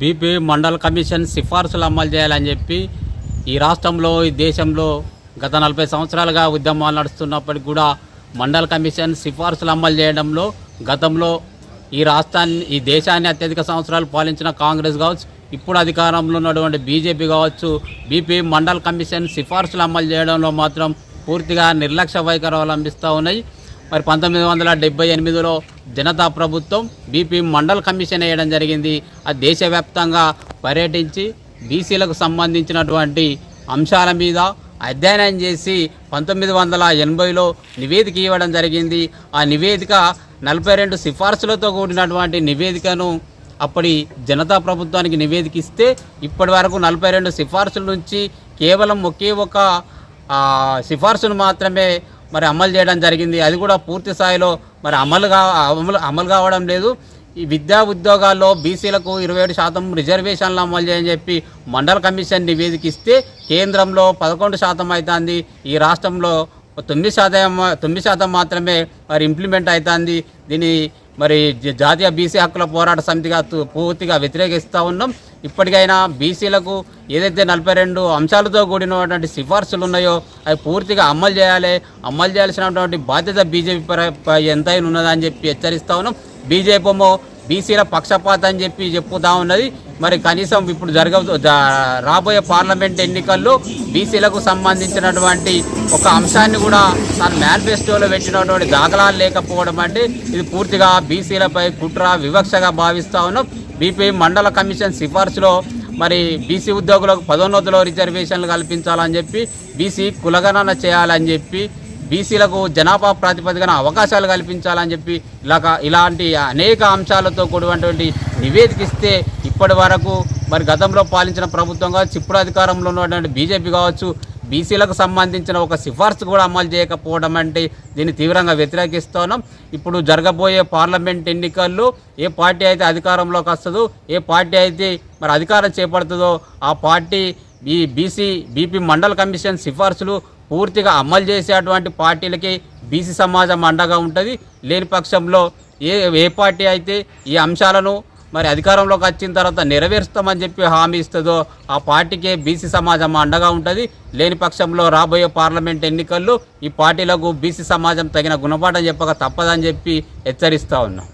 BP మండల commission సిఫార్సులు అమలు చేయాలని చెప్పి ఈ రాష్ట్రంలో ఈ దేశంలో గత నలభై సంవత్సరాలుగా ఉద్యమాలు నడుస్తున్నప్పటికీ కూడా మండల కమిషన్ సిఫార్సులు అమలు చేయడంలో గతంలో ఈ రాష్ట్రాన్ని ఈ దేశాన్ని అత్యధిక సంవత్సరాలు పాలించిన కాంగ్రెస్ కావచ్చు ఇప్పుడు అధికారంలో ఉన్నటువంటి బీజేపీ కావచ్చు బీపీ మండల్ కమిషన్ సిఫార్సులు అమలు చేయడంలో మాత్రం పూర్తిగా నిర్లక్ష్య వైఖరి అవలంబిస్తూ ఉన్నాయి. మరి పంతొమ్మిది వందల డెబ్బై ఎనిమిదిలో జనతా ప్రభుత్వం బీపీ మండల్ కమిషన్ వేయడం జరిగింది. అది దేశవ్యాప్తంగా పర్యటించి బీసీలకు సంబంధించినటువంటి అంశాల మీద అధ్యయనం చేసి పంతొమ్మిది వందల ఎనభైలో నివేదిక ఇవ్వడం జరిగింది. ఆ నివేదిక నలభై రెండు సిఫార్సులతో కూడినటువంటి నివేదికను అప్పటి జనతా ప్రభుత్వానికి నివేదిక ఇస్తే ఇప్పటి వరకు నలభై రెండు సిఫార్సుల నుంచి కేవలం ఒకే ఒక సిఫార్సును మాత్రమే మరి అమలు చేయడం జరిగింది. అది కూడా పూర్తి స్థాయిలో మరి అమలు కా అమలు అమలు కావడం లేదు. ఈ విద్యా ఉద్యోగాల్లో బీసీలకు ఇరవై ఏడు శాతం రిజర్వేషన్లు అమలు చేయని చెప్పి మండల కమిషన్ నివేదిక ఇస్తే కేంద్రంలో పదకొండు శాతం అవుతుంది ఈ రాష్ట్రంలో తొమ్మిది శాతం తొమ్మిది శాతం మాత్రమే మరి ఇంప్లిమెంట్ అవుతుంది దీని మరి జ- జాతీయ బీసీ హక్కుల పోరాట సమితిగా పూర్తిగా వ్యతిరేకిస్తూ ఉన్నాం. ఇప్పటికైనా బీసీలకు ఏదైతే నలభై రెండు అంశాలతో కూడినటువంటి సిఫార్సులు ఉన్నాయో అవి పూర్తిగా అమలు చేయాలి. అమలు చేయాల్సినటువంటి బాధ్యత బీజేపీ పర- ఎంతైనా ఉన్నదని చెప్పి హెచ్చరిస్తా ఉన్నాం. బీజేపీ ఏమో బీసీల పక్షపాతం అని చెప్పి చెప్పుతా ఉన్నది. మరి కనీసం ఇప్పుడు జరగ రాబోయే పార్లమెంట్ ఎన్నికల్లో బీసీలకు సంబంధించినటువంటి ఒక అంశాన్ని కూడా తన మేనిఫెస్టోలో పెట్టినటువంటి దాఖలాలు లేకపోవడం అంటే ఇది పూర్తిగా బీసీలపై కుట్ర వివక్షగా భావిస్తా ఉన్నాం. బీపీ మండల కమిషన్ సిఫార్సులో మరి బీసీ ఉద్యోగులకు పదోన్నతిలో రిజర్వేషన్లు కల్పించాలని చెప్పి బీసీ కులగణన చేయాలని చెప్పి బీసీలకు జనాభా ప్రాతిపదికన అవకాశాలు కల్పించాలని చెప్పి ఇలా ఇలాంటి అనేక అంశాలతో కూడినటువంటి నివేదిక ఇస్తే ఇప్పటి వరకు మరి గతంలో పాలించిన ప్రభుత్వం కావచ్చు ఇప్పుడు అధికారంలో ఉన్నటువంటి బీజేపీ కావచ్చు బీసీలకు సంబంధించిన ఒక సిఫార్సు కూడా అమలు చేయకపోవడం అంటే దీన్ని తీవ్రంగా వ్యతిరేకిస్తున్నాం. ఇప్పుడు జరగబోయే పార్లమెంట్ ఎన్నికల్లో ఏ పార్టీ అయితే అధికారంలోకి వస్తుందో ఏ పార్టీ అయితే మరి అధికారం చేపడుతుందో ఆ పార్టీ ఈ బీసీ బీపీ మండల కమిషన్ సిఫార్సులు పూర్తిగా అమలు చేసేటువంటి పార్టీలకి బీసీ సమాజం అండగా ఉంటుంది. లేని పక్షంలో ఏ ఏ పార్టీ అయితే ఈ అంశాలను మరి అధికారంలోకి వచ్చిన తర్వాత నెరవేరుస్తామని చెప్పి హామీ ఇస్తుందో ఆ పార్టీకే బీసీ సమాజం అండగా ఉంటుంది. లేని పక్షంలో రాబోయే పార్లమెంట్ ఎన్నికల్లో ఈ పార్టీలకు బీసీ సమాజం తగిన గుణపాఠం చెప్పక తప్పదని చెప్పి హెచ్చరిస్తా ఉన్నాం.